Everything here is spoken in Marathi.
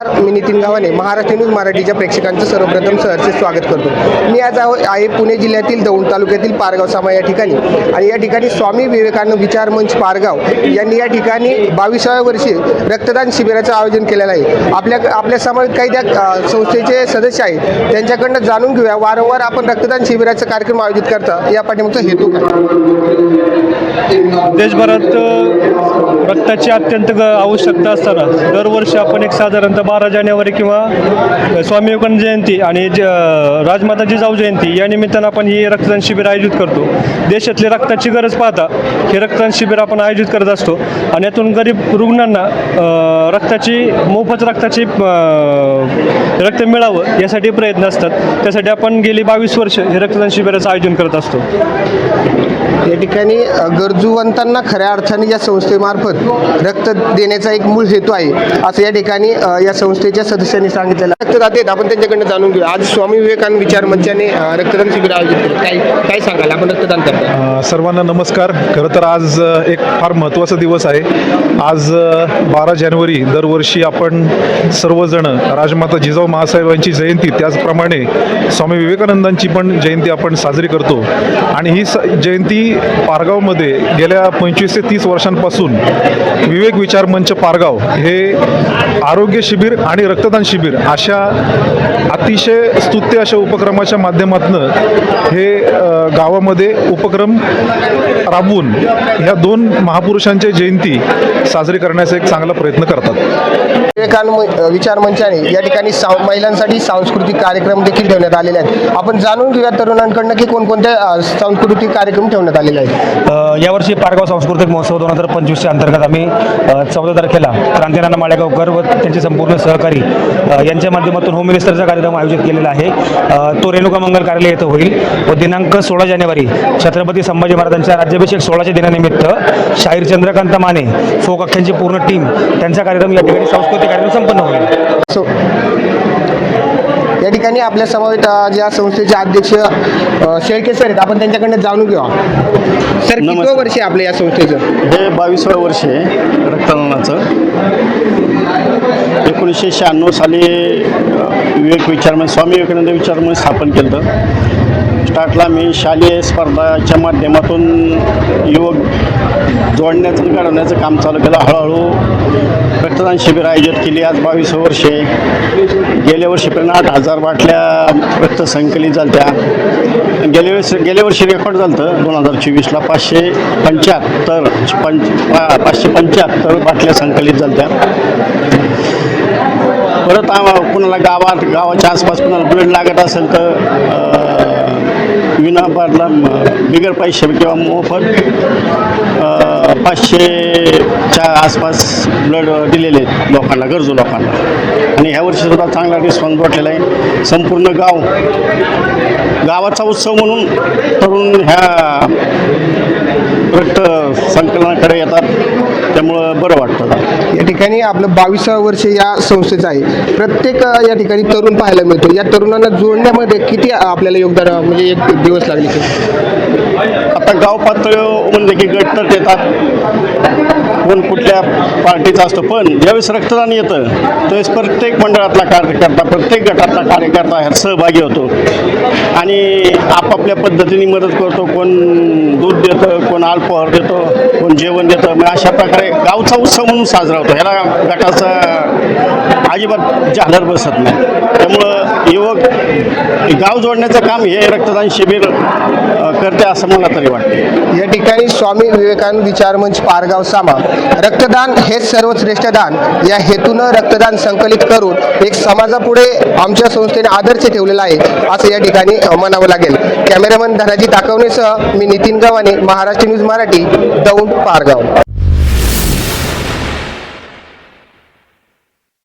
मी नितीन गावाने महाराष्ट्र न्यूज मराठीच्या प्रेक्षकांचं सर्वप्रथम सहर्ष स्वागत करतो. मी आज आहे पुणे जिल्ह्यातील दौंड तालुक्यातील पारगाव सामा या ठिकाणी. आणि या ठिकाणी स्वामी विवेकानंद विचार मंच पारगाव यांनी या ठिकाणी बावीसाव्या वर्षी रक्तदान शिबिराचं आयोजन केलेलं आहे. आपल्या आपल्या समाजात काही त्या संस्थेचे सदस्य आहेत. त्यांच्याकडनं जाणून घेऊया. वारंवार आपण रक्तदान शिबिराचा कार्यक्रम आयोजित करता. या पाठीमागचा हेतू देशभरात रक्ताची अत्यंत आवश्यकता असताना दरवर्षी आपण एक साधारणतः बारा जानेवारी किंवा स्वामी विवेकानंद जयंती आणि ज राजमाता जिजाऊ जयंती या निमित्तानं आपण ही रक्तदान शिबिर आयोजित करतो. देशातली रक्ताची गरज पाहता हे रक्तदान शिबिर आपण आयोजित करत असतो आणि यातून गरीब रुग्णांना रक्ताची मोफत रक्ताची रक्त मिळावं यासाठी प्रयत्न असतात. त्यासाठी आपण गेली बावीस वर्ष हे रक्तदान शिबिराचं आयोजन करत असतो. या ठिकाणी गरजूवंतांना खऱ्या अर्थाने या संस्थेमार्फत रक्त देण्याचा एक मूळ हेतू आहे असं या ठिकाणी या संस्थेच्या सदस्यांनी सांगितलेलं आहे. रक्तदाते आहेत आपण त्यांच्याकडनं जाणून घेऊ आज स्वामी विवेकानंद विचार मंचाने रक्तदान शिबिर आयोजित केलं. काय काय सांगाल? आपण रक्तदान करतो सर्वांना नमस्कार. खरं तर आज एक फार महत्त्वाचा दिवस आहे. आज बारा जानेवारी दरवर्षी आपण सर्वजण राजमाता जिजाऊ महासाहेबांची जयंती त्याचप्रमाणे स्वामी विवेकानंदांची पण जयंती आपण साजरी करतो. आणि ही स की पारगावमध्ये गेल्या पंचवीस ते तीस वर्षांपासून विवेक विचार मंच पारगाव हे आरोग्य शिबिर आणि रक्तदान शिबिर अशा अतिशय स्तुत्य अशा उपक्रमाच्या माध्यमातून हे गावामध्ये उपक्रम राबवून ह्या दोन महापुरुषांच्या जयंती साजरी करण्याचा एक चांगला प्रयत्न करतात. विवेकान विचार मंचाने या ठिकाणी सा महिलांसाठी सांस्कृतिक कार्यक्रम देखील ठेवण्यात आलेले आहेत. आपण जाणून घेऊया तरुणांकडनं की कोणकोणत्या सांस्कृतिक कार्यक्रम ठेवण्यात आलेले आहेत. अ, यावर्षी पारगाव सांस्कृतिक महोत्सव दोन हजार पंचवीसच्या अंतर्गत आम्ही चौदा तारखेला क्रांतीनाना माळेगावकर व त्यांचे संपूर्ण सहकारी यांच्या माध्यमातून होम मिनिस्टरचा कार्यक्रम आयोजित केलेला आहे. तो रेणुका मंगल कार्यालय येथे होईल. व दिनांक सोळा जानेवारी छत्रपती संभाजी महाराजांच्या राज्याभिषेक सोळाच्या दिनानिमित्त शाहीर चंद्रकांत माने फोक अख्ख्यांची पूर्ण टीम त्यांचा कार्यक्रम या ठिकाणी सांस्कृतिक कार्यक्रम संपन्न होईल. सो या ठिकाणी आपल्या समवेत ज्या संस्थेचे अध्यक्ष शेळके सर आहेत आपण त्यांच्याकडनं जाणून घेऊ. सर किती. वर्ष आहे आपल्या या संस्थेचं? हे बावीसवं वर्ष आहे रक्तदानाचं. एकोणीसशे शहाण्णव साली विवेक विचारमन स्वामी विवेकानंद विचारमन स्थापन केलं स्टार्टला मी शालेय स्पर्धाच्या माध्यमातून युवक जोडण्याचं घडवण्याचं काम चालू केलं. हळूहळू रक्तदान शिबिर आयोजित केली. आज बावीस वर्षे. गेल्या वर्षीपर्यंत आठ हजार बाटल्या रक्त संकलित झाल्या गेल्या वर्षी गेल्या वर्षी रेकॉर्ड झालं होतं दोन हजार चोवीसला पाचशे पंच्याहत्तर पंच पा- पाचशे पंच्याहत्तर बाटल्या संकलित झाल्या परत कुणाला गावात गावाच्या आसपास कुणाला ब्लड लागत असेल तर अ, विना बिगर पैसे किंवा मोफत पाचशेच्या आसपास ब्लड दिलेले आहेत लोकांना गरजू लोकांना. आणि ह्या सुद्धा चांगला रिस्पॉन्स भेटलेला आहे. संपूर्ण गाव गावाचा उत्सव म्हणून तरुण ह्या रक्त संकलनाकडे येतात. त्यामुळं बरं वाटतं. या ठिकाणी आपलं बावीसावं वर्ष या संस्थेचं आहे. प्रत्येक या ठिकाणी तरुण पाहायला मिळतो. या तरुणांना जोडण्यामध्ये किती आपल्याला योगदान म्हणजे एक दिवस लागले? आता गाव पातळीवर म्हणजे की गट तर येतात कोण कुठल्या पार्टीचा असतो. पण ज्यावेळेस रक्तदान येतं त्यावेळेस प्रत्येक मंडळातला कार्यकर्ता प्रत्येक गटातला कार्यकर्ता ह्यात सहभागी होतो. आणि आपापल्या पद्धतीने मदत करतो. कोण दूध देतं कोण अल्पहार देतो कोण जेवण देतं. मग अशा प्रकारे गावचा उत्सव म्हणून साजरा होतो. ह्याला गटाचा अजिबात झालर बसत नाही. त्यामुळं युवक गाव जोडण्याचं काम हे रक्तदान शिबिर करते असं मला तरी वाटते. या ठिकाणी स्वामी विवेकानंद विचार मंच पारगाव सामा रक्तदान हेच सर्वश्रेष्ठ दान. या हेतूनं रक्तदान संकलित करून एक समाजापुढे आमच्या संस्थेने आदर्श ठेवलेला आहे असं या ठिकाणी म्हणावं लागेल. कॅमेरामन धनाजी ताकवणेसह मी नितीन गव्हाणे महाराष्ट्र न्यूज मराठी दौंड पारगाव.